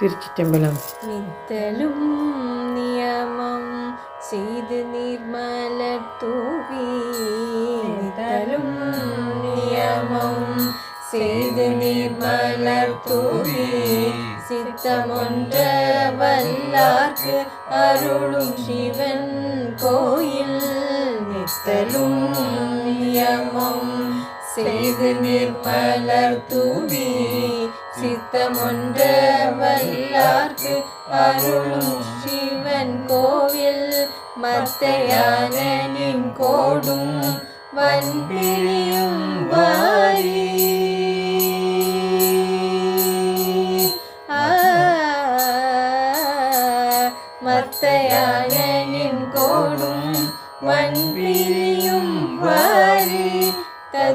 திருச்சிட்டம்பலம் நித்தலும் நியமம் செய்து நீர்மலர் தூவி நித்தலும் நியமம் செய்து நீர்மலர் தூவி சித்தமொன்ற வல்லார்க்கு அருளும் சிவன் கோயில் நித்தலும் நியமம் செய்து நிர்மலர் தூவி சித்தமொன்ற வல்லார்க்கு அருளும் சிவன் கோவில் மத்தையானின் கோடும் வன்பிரியும் வாரி. மத்தையானின் கோடும் வன்பிரியும் வாரி.